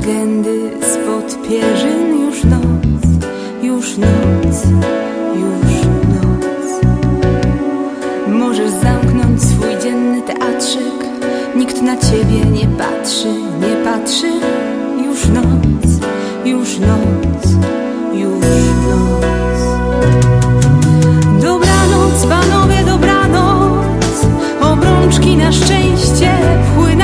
legendy spod pierzyn już noc, już noc, już noc. Możesz zamknąć swój dzienny teatrzyk, nikt na ciebie nie patrzy, nie patrzy. Już noc, już noc, już noc. Dobranoc, panowie, dobranoc. Obrączki na szczęście pchły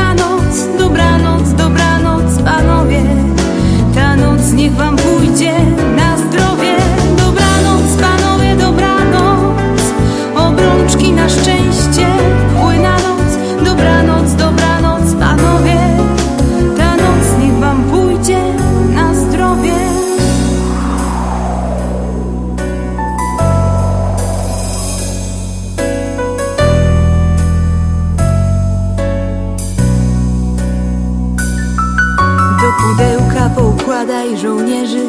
poukładaj żołnierzy.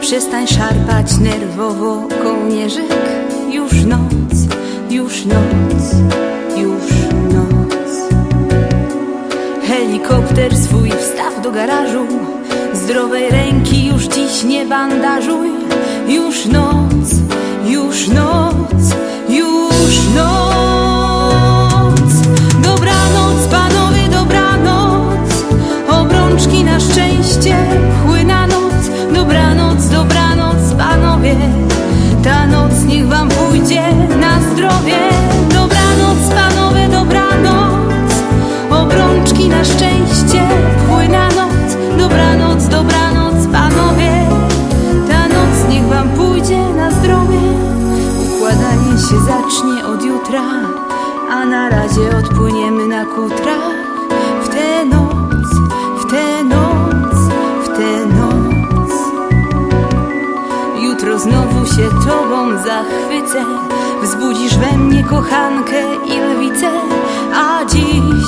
Przestań szarpać nerwowo kołnierzyk. Już noc, już noc, już noc. Helikopter swój wstaw do garażu. Zdrowej ręki już dziś nie bandażuj Obrączki na szczęście pchły na noc Dobranoc, dobranoc, panowie. Ta noc niech wam pójdzie na zdrowie. Układanie się zacznie od jutra A na razie odpłyniemy na kutrach W tę noc, w tę noc, w tę noc. Jutro znowu się tobą zachwycę. Wzbudzisz we mnie kochankę i lwicę. A dziś,